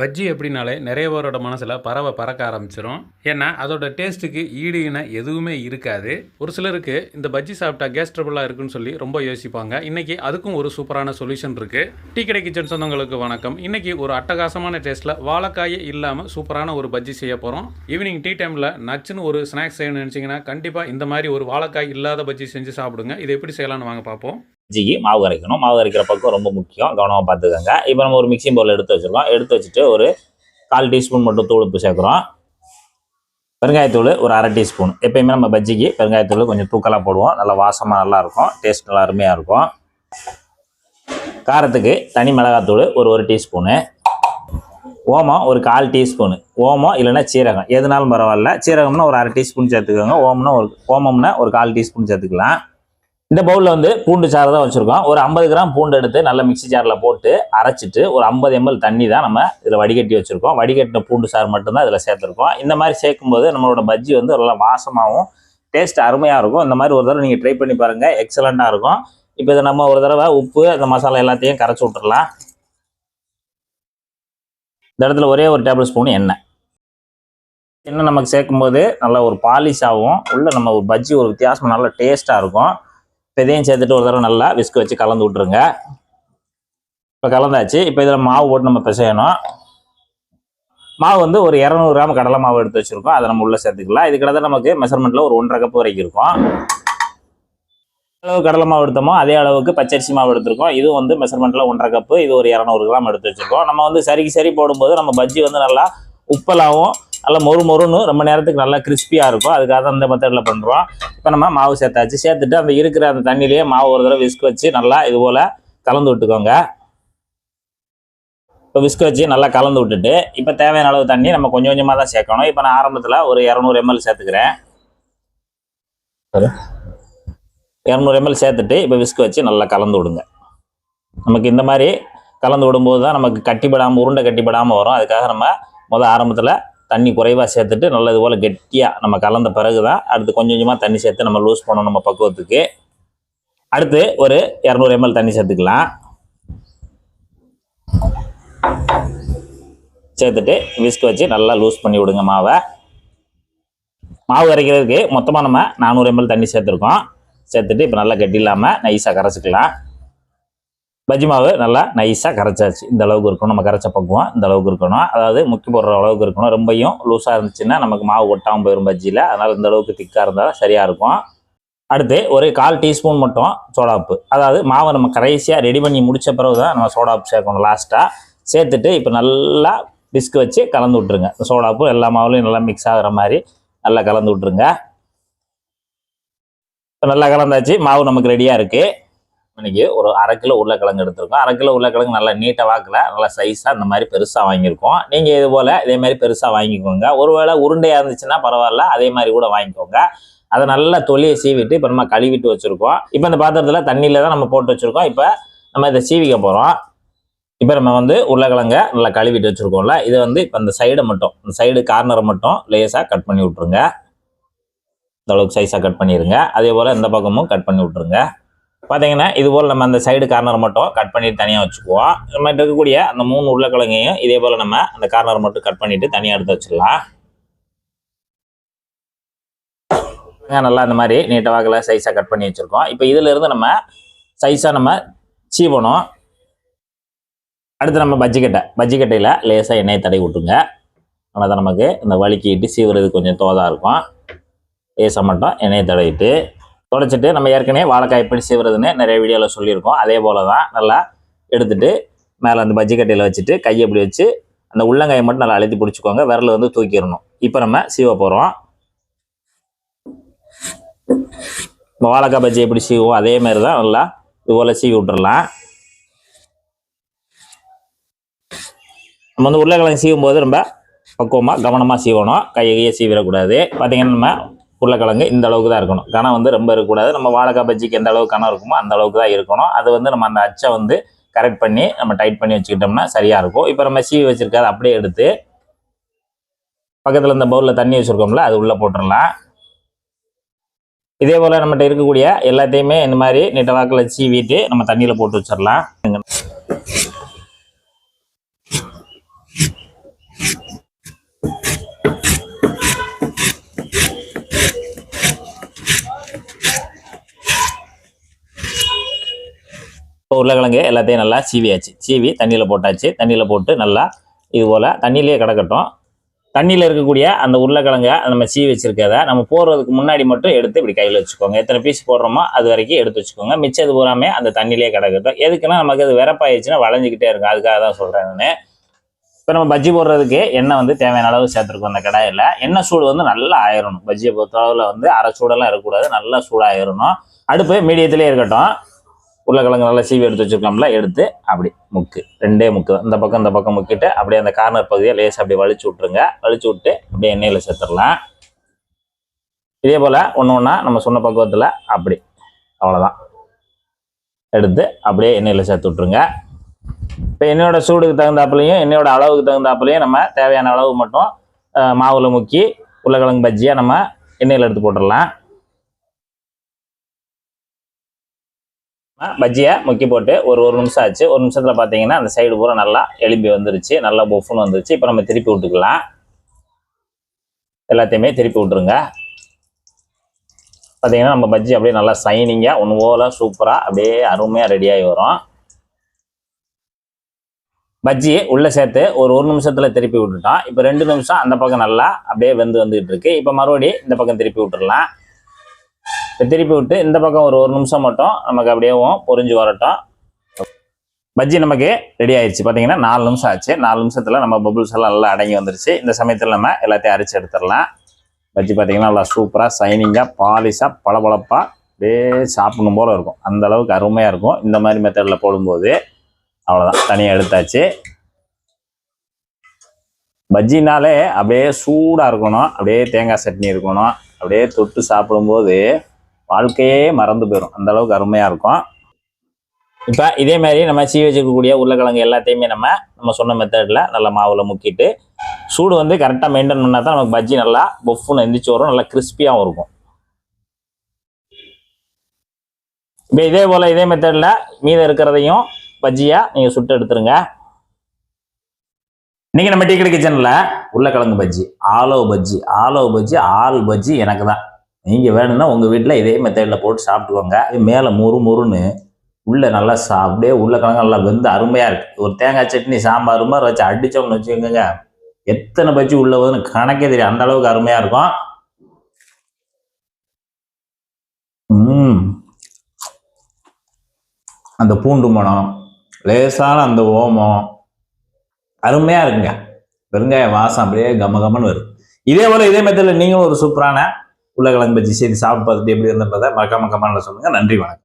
பஜ்ஜி எப்படினாலே நிறைய பேரோட மனசில் பறவை பறக்க ஆரம்பிச்சிடும் ஏன்னா அதோட டேஸ்ட்டுக்கு ஈடு இணை எதுவுமே இருக்காது. ஒரு சிலருக்கு இந்த பஜ்ஜி சாப்பிட்டா கேஸ் ட்ரபிளாக இருக்குன்னு சொல்லி ரொம்ப யோசிப்பாங்க. இன்றைக்கி அதுக்கும் ஒரு சூப்பரான சொல்யூஷன் இருக்குது டீ கடை கிச்சன் சொந்தங்களுக்கு வணக்கம். இன்றைக்கி ஒரு அட்டகாசமான டேஸ்ட்டில் வாழைக்காயே இல்லாமல் சூப்பரான ஒரு பஜ்ஜி செய்ய போகிறோம் ஈவினிங் டீ டைமில் நச்சுன்னு ஒரு ஸ்நாக்ஸ் செய்யணும்னு நினச்சிங்கன்னா கண்டிப்பாக இந்த மாதிரி ஒரு வாழைக்காய் இல்லாத பஜ்ஜி செஞ்சு சாப்பிடுங்க. இது எப்படி செய்யலாம்னு வாங்க பார்ப்போம் பஜ்ஜிக்கு மாவு கரைக்கணும் மாவு கரைக்கிற பக்கம் ரொம்ப முக்கியம். கவனமாக பார்த்துக்கோங்க. இப்போ நம்ம ஒரு மிக்சிங் பவுல் எடுத்து வச்சுருக்கோம். எடுத்து வச்சுட்டு ஒரு கால் டீஸ்பூன் மட்டும் தூள் உப்பு சேர்க்குறோம். பெருங்காயத்தூள் ஒரு அரை டீஸ்பூன். எப்பயுமே நம்ம பஜ்ஜிக்கு பெருங்காயத்தூள் கொஞ்சம் தூக்கலாக போடுவோம். நல்லா வாசமாக நல்லாயிருக்கும். டேஸ்ட் நல்லா அருமையாக இருக்கும். காரத்துக்கு தனி மிளகாத்தூள் ஒரு ஒரு டீஸ்பூனு. ஓமம் ஒரு கால் டீஸ்பூனு. ஓமம் இல்லைன்னா சீரகம். எதுனாலும் பரவாயில்ல. சீரகம்னா ஒரு அரை டீஸ்பூன் சேர்த்துக்கோங்க. ஓமம்னா ஒரு ஓமம்னா ஒரு கால் டீஸ்பூன் சேர்த்துக்கலாம். இந்த பவுலில் வந்து பூண்டு சாறு தான் வச்சுருக்கோம். ஒரு ஐம்பது கிராம் பூண்டு எடுத்து நல்ல மிக்ஸி ஜாரில் போட்டு அரைச்சிட்டு ஒரு ஐம்பது எம்எல் தண்ணி தான் நம்ம இதில் வடிகட்டி வச்சுருக்கோம். வடிகட்டின பூண்டு சாறு மட்டும்தான் இதில் சேர்த்துருக்கோம். இந்த மாதிரி சேர்க்கும்போது நம்மளோட பஜ்ஜி வந்து நல்லா வாசமாகவும் டேஸ்ட் அருமையாக இருக்கும். இந்த மாதிரி ஒரு தடவை நீங்கள் ட்ரை பண்ணி பாருங்கள் எக்ஸலண்ட்டாக இருக்கும். இப்போ இதை நம்ம ஒரு தடவை உப்பு அந்த மசாலா எல்லாத்தையும் கரைச்சி விட்டுடலாம் இந்த இடத்துல ஒரே ஒரு டேபிள் ஸ்பூன் எண்ணெய். எண்ணெய் நமக்கு சேர்க்கும்போது நல்லா ஒரு பாலிஷ் ஆகும் நம்ம ஒரு பஜ்ஜி ஒரு வித்தியாசமாக நல்லா டேஸ்ட்டாக இருக்கும். இப்போ இதையும் சேர்த்துட்டு ஒரு தடவை நல்லா விஸ்க் வச்சு கலந்து விட்ருங்க இப்போ கலந்தாச்சு. இப்போ இதில் மாவு போட்டு நம்ம பிசையணும். மாவு வந்து ஒரு இரநூறு கிராம் கடலை மாவு எடுத்து வச்சுருக்கோம். அதை நம்ம உள்ளே சேர்த்துக்கலாம். இது கிட்ட நமக்கு மெஷர்மெண்ட்டில் ஒரு ஒன்றரை கப் வரைக்கும் இருக்கும். அளவு கடலை மாவு எடுத்தோமோ அதே அளவுக்கு பச்சரிசி மாவு எடுத்திருக்கோம். இது வந்து மெஷர்மெண்ட்டில் ஒன்றரை கப்பு இது ஒரு இரநூறு கிராம் எடுத்து வச்சுருக்கோம். நம்ம வந்து சரிக்கு சரி போடும்போது நம்ம பஜ்ஜி வந்து நல்லா உப்பலாகவும் நல்லா மொறு மொறுன்னு ரொம்ப நேரத்துக்கு நல்லா கிறிஸ்பியாக இருக்கும். அதுக்காக தான் இந்த மெத்தடில் பண்ணுறோம் இப்போ நம்ம மாவு சேர்த்தாச்சு. சேர்த்துட்டு அந்த இருக்கிற அந்த தண்ணியிலேயே மாவு ஒரு தடவை விஸ்க் வச்சு நல்லா இது போல் கலந்து விட்டுக்கோங்க. இப்போ விஸ்க் வச்சு நல்லா கலந்து விட்டுட்டு இப்போ தேவையான அளவு தண்ணி நம்ம கொஞ்சம் கொஞ்சமாக தான் சேர்க்கணும். இப்போ நான் ஆரம்பத்தில் ஒரு இரநூறு எம்எல் சேர்த்துக்கிறேன். இரநூறு எம்எல் சேர்த்துட்டு இப்போ விஸ்க் வச்சு நல்லா கலந்து விடுங்க. நமக்கு இந்த மாதிரி கலந்து விடும்போது தான் நமக்கு கட்டிப்படாமல் உருண்டை கட்டிப்படாமல் வரும். அதுக்காக நம்ம முதல் ஆரம்பத்தில் தண்ணி குறைவாக சேர்த்துட்டு நல்லது போல் கெட்டியாக நம்ம கலந்த பிறகு தான் அடுத்து கொஞ்சம் கொஞ்சமாக தண்ணி சேர்த்து நம்ம லூஸ் பண்ணணும் நம்ம பக்குவத்துக்கு. அடுத்து ஒரு இரநூறு எம்எல் தண்ணி சேர்த்துக்கலாம். சேர்த்துட்டு விஸ்க் வச்சு நல்லா லூஸ் பண்ணி விடுங்க மாவை. மாவு அரைக்கிறதுக்கு மொத்தமாக நம்ம நானூறு எம்எல் தண்ணி சேர்த்துருக்கோம். சேர்த்துட்டு இப்போ நல்லா கெட்டி இல்லாமல் நைஸாக கரைச்சிக்கலாம். பஜ்ஜி மாவு நல்லா நைஸாக கரைச்சாச்சு. இந்த அளவுக்கு இருக்கணும். நம்ம கரைச்ச பக்குவம் இந்த அளவுக்கு இருக்கணும். அதாவது முக்கி போடுற அளவுக்கு இருக்கணும். ரொம்பையும் லூஸாக இருந்துச்சுன்னா நமக்கு மாவு ஒட்டாமல் போயிடும் பஜ்ஜியில். அதனால் இந்த அளவுக்கு திக்காக இருந்தால் சரியாக இருக்கும். அடுத்து ஒரு கால் டீஸ்பூன் மட்டும் சோடாப்பு அதாவது மாவை நம்ம கடைசியாக ரெடி பண்ணி முடித்த பிறகு தான் நம்ம சோடாப்பு சேர்க்கணும் லாஸ்ட்டாக சேர்த்துட்டு இப்போ நல்லா பிஸ்க் வச்சு கலந்து விட்ருங்க சோடாப்பு எல்லா மாவுலையும் நல்லா மிக்ஸ் ஆகிற மாதிரி நல்லா கலந்து விட்ருங்க இப்போ நல்லா கலந்தாச்சு. மாவு நமக்கு ரெடியாக இருக்குது இன்னைக்கு ஒரு அரை கிலோ உருளைக்கிழங்கு எடுத்திருக்கோம். அரை கிலோ உருளைக்கிழங்கு நல்லா நீட்டாக வாக்கில் நல்லா சைஸாக இந்த மாதிரி பெருசாக வாங்கியிருக்கோம். நீங்கள் இது போல் இதே மாதிரி பெருசாக வாங்கிக்கோங்க. ஒருவேளை உருண்டையாக இருந்துச்சுன்னா பரவாயில்ல அதே மாதிரி கூட வாங்கிக்கோங்க. அதை நல்லா தொலியை சீவிட்டு இப்போ நம்ம கழுவிட்டு வச்சுருக்கோம். இப்போ இந்த பாத்திரத்தில் தண்ணியில் தான் நம்ம போட்டு வச்சுருக்கோம். இப்போ நம்ம இதை சீவிக்க போகிறோம் இப்போ நம்ம வந்து உருளைக்கிழங்க நல்லா கழுவிட்டு வச்சுருக்கோம்ல. இதை வந்து இப்போ இந்த சைடை மட்டும் இந்த சைடு கார்னரை மட்டும் லேசாக கட் பண்ணி விட்ருங்க இந்த அளவுக்கு சைஸாக கட் பண்ணிடுங்க அதே போல் இந்த பக்கமும் கட் பண்ணி விட்ருங்க பார்த்தீங்கன்னா இது போல் நம்ம அந்த சைடு கார்னர் மட்டும் கட் பண்ணிட்டு தனியாக வச்சுக்குவோம். நம்ம இருக்கக்கூடிய அந்த மூணு உருளைக்கிழங்கையும் இதே போல் நம்ம அந்த கார்னர் மட்டும் கட் பண்ணிட்டு தனியாக எடுத்து வச்சிடலாம். நல்லா இந்த மாதிரி நீட்டாக வாக்கில் சைஸாக கட் பண்ணி வச்சுருக்கோம். இப்போ இதிலிருந்து நம்ம சைஸாக நம்ம சீவணும். அடுத்து நம்ம பஜ்ஜிக்கட்டை பஜ்ஜிக்கட்டையில் லேசாக எண்ணெயை தடவி விட்டுருங்க. அதனால் தான் நமக்கு. இந்த வலிக்கிட்டு சீவுறது கொஞ்சம் தோதாக இருக்கும். லேசாக மட்டும் எண்ணெயை தடவிட்டு தொடச்சிட்டு நம்ம ஏற்கனவே வாழைக்காய் எப்படி செய்வதுன்னு நிறைய வீடியோவில் சொல்லியிருக்கோம். அதே போல் தான் நல்லா எடுத்துட்டு மேலே அந்த பஜ்ஜி கட்டையில் வச்சுட்டு கையை இப்படி வச்சு அந்த உள்ளங்காயை மட்டும் நல்லா அழுத்தி பிடிச்சிக்கோங்க. விரல் வந்து தூக்கிடணும். இப்போ நம்ம சீவ போகிறோம் இப்போ வாழைக்காய் பஜ்ஜி எப்படி சீவோம் அதே மாதிரி தான் நல்லா இது போல் சீவி விட்டுறலாம். நம்ம வந்து உருளைக்கிழங்கு சீவும் போது ரொம்ப பக்குவமாக கவனமாக சீவணும். கையை கையை சீவிடக்கூடாது. பார்த்தீங்கன்னா நம்ம உருளைக்கிழங்கு இந்த அளவுக்கு தான் இருக்கணும். கனம் வந்து ரொம்ப இருக்கக்கூடாது. நம்ம வாழைக்காய் பஜ்ஜிக்கு எந்த அளவுக்கு கனம் இருக்குமோ அந்த அளவுக்கு தான் இருக்கணும். அது வந்து நம்ம அந்த அச்சை வந்து கரெக்ட் பண்ணி நம்ம டைட் பண்ணி வச்சுக்கிட்டோம்னா சரியாக இருக்கும். இப்போ நம்ம சீவி வச்சுருக்காது அப்படியே எடுத்து பக்கத்தில் இந்த பவுலில் தண்ணி வச்சுருக்கோம்ல அது உள்ளே போட்டுடலாம் இதே போல் நம்மகிட்ட இருக்கக்கூடிய எல்லாத்தையுமே இந்த மாதிரி நீட்ட வாக்கில் சீவிட்டு நம்ம தண்ணியில் போட்டு வச்சிடலாம் இப்போ உருளைக்கிழங்கு எல்லாத்தையும் நல்லா சீவியாச்சு. சீவி தண்ணியில் போட்டாச்சு. தண்ணியில் போட்டு நல்லா இது போல் தண்ணியிலேயே கிடக்கட்டும். தண்ணியில் இருக்கக்கூடிய அந்த உருளைக்கிழங்க நம்ம சீவி வச்சிருக்கத நம்ம போடுறதுக்கு முன்னாடி மட்டும் எடுத்து இப்படி கையில் வச்சுக்கோங்க. எத்தனை பீஸ் போடுறோமோ அது வரைக்கும் எடுத்து வச்சுக்கோங்க. மிச்சது பூராமே அந்த தண்ணியிலே கிடக்கட்டும். எதுக்குன்னா நமக்கு அது விறப்பாயிடுச்சுன்னா வளைஞ்சிக்கிட்டே இருக்கும். அதுக்காக தான் சொல்கிறேன் நான். இப்போ நம்ம பஜ்ஜி போடுறதுக்கு எண்ணெய் வந்து தேவையான அளவு சேர்த்துருக்கோம் அந்த கடாயில். எண்ணெய் சூடு வந்து நல்லா ஆயிரணும். பஜ்ஜியை பொறுத்தளவில் வந்து அரை சூடெல்லாம் இருக்கக்கூடாது. நல்லா சூடாயிரணும். அடுப்பு மீடியத்திலே இருக்கட்டும். உருளைக்கிழங்கு நல்லா சீவி எடுத்து வச்சுருக்கோம்ல எடுத்து அப்படி முக்கு ரெண்டே முக்கு இந்த பக்கம் இந்த பக்கம் முக்கிட்டு அப்படியே அந்த கார்னர் பகுதியை லேசாக அப்படியே வலிச்சு விட்ருங்க வலிச்சு விட்டு அப்படியே எண்ணெயில் சேர்த்துடலாம். இதே போல் ஒன்று ஒன்றா நம்ம சொன்ன பக்குவத்தில் அப்படி அவ்வளோதான் எடுத்து அப்படியே எண்ணெயில் சேர்த்து விட்ருங்க இப்போ எண்ணெயோட சூடுக்கு தகுந்தாப்புலையும் எண்ணெயோட அளவுக்கு தகுந்தாப்புலையும் நம்ம தேவையான அளவு மட்டும் மாவில் முக்கி உருளைக்கிழங்கு பஜ்ஜியாக நம்ம எண்ணெயில் எடுத்து போட்டுடலாம். பஜ்ஜியை முக்கி போட்டு ஒரு ஒரு நிமிஷம் ஆச்சு. ஒரு நிமிஷத்தில் பார்த்தீங்கன்னா அந்த சைடு பூரா நல்லா எலும்பி வந்துருச்சு. நல்லா பொஃப்னு வந்துருச்சு. இப்போ நம்ம திருப்பி விட்டுக்கலாம். எல்லாத்தையுமே திருப்பி விட்டுருங்க. பார்த்தீங்கன்னா நம்ம பஜ்ஜி அப்படியே நல்லா சைனிங்காக ஒன்று போல சூப்பராக அப்படியே அருமையாக ரெடியாகி வரும். பஜ்ஜி உள்ளே சேர்த்து ஒரு ஒரு நிமிஷத்தில் திருப்பி விட்டுட்டோம். இப்போ ரெண்டு நிமிஷம் அந்த பக்கம் நல்லா அப்படியே வெந்து வந்துகிட்டு இருக்கு. இப்போ மறுபடியும் இந்த பக்கம் திருப்பி விட்டுடலாம் திருப்பி விட்டு இந்த பக்கம் ஒரு ஒரு நிமிஷம் மட்டும் நமக்கு அப்படியேவும் பொறிஞ்சு வரட்டும். பஜ்ஜி நமக்கு ரெடி ஆயிடுச்சு பார்த்தீங்கன்னா நாலு நிமிஷம் ஆச்சு. நாலு நிமிஷத்தில் நம்ம பபுள்ஸ் எல்லாம் நல்லா அடங்கி வந்துருச்சு. இந்த சமயத்தில் நம்ம எல்லாத்தையும் அரைச்சி எடுத்துடலாம். பஜ்ஜி பார்த்தீங்கன்னா நல்லா சூப்பராக சைனிங்காக பாலிஷாக பளபளப்பாக அப்படியே சாப்பிடணும் போல இருக்கும். அந்த அளவுக்கு அருமையாக இருக்கும். இந்த மாதிரி மெத்தடில் போடும்போது. அவ்வளோதான் தனியாக எடுத்தாச்சு. பஜ்ஜினாலே அப்படியே சூடாக இருக்கணும். அப்படியே தேங்காய் சட்னி இருக்கணும். அப்படியே தொட்டு சாப்பிடும்போது வாழ்க்கையே மறந்து போயிடும் அந்த அளவுக்கு அருமையாக இருக்கும். இப்போ இதே மாதிரி நம்ம சீ வச்சுக்கக்கூடிய உருளைக்கிழங்கு எல்லாத்தையுமே நம்ம நம்ம சொன்ன மெத்தடில் நல்லா மாவில் முக்கிட்டு சூடு வந்து கரெக்டாக மெயின்டைன் பண்ணால் தான் நமக்கு பஜ்ஜி நல்லா பொஃப்னு எந்திரிச்சு வரும் நல்லா கிறிஸ்பியாகவும் இருக்கும். இப்போ இதே போல் இதே மெத்தடில் மீதம் இருக்கிறதையும் பஜ்ஜியாக நீங்கள் சுட்டு எடுத்துருங்க. இன்றைக்கி நம்ம டீக்கடை கிச்சனில் உருளைக்கிழங்கு பஜ்ஜி ஆலோ பஜ்ஜி ஆலோ பஜ்ஜி ஆல் பஜ்ஜி எனக்கு தான். நீங்கள் வேணும்னா உங்கள் வீட்டில் இதே மெத்தடில் போட்டு சாப்பிட்டுக்கோங்க. மேலே முறு முறுன்னு உள்ளே நல்லா சா அப்படியே உருளைக்கிழங்கு நல்லா வெந்து அருமையாக இருக்குது ஒரு தேங்காய் சட்னி சாம்பார் மாதிரி வச்சு அடித்தோம்னு வச்சுக்கோங்க. எத்தனை பஜ்ஜி உள்ளே வருதுன்னு கணக்கே தெரியும் அந்த அளவுக்கு அருமையாக இருக்கும். ம். அந்த பூண்டு மனம் லேசான அந்த ஓமம் அருமையாக இருக்குங்க. பெருங்காய வாசம் அப்படியே கம கமன்னு வரும். இதே போல் இதே மெத்தடில் நீங்களும் ஒரு சூப்பரான உருளைக்கிழங்கு பஜ்ஜி செய்து சாப்பிட்டு பார்த்துட்டு எப்படி இருந்ததை மறக்காம கமெண்ட்ல சொல்லுங்கள் நன்றி வணக்கம்.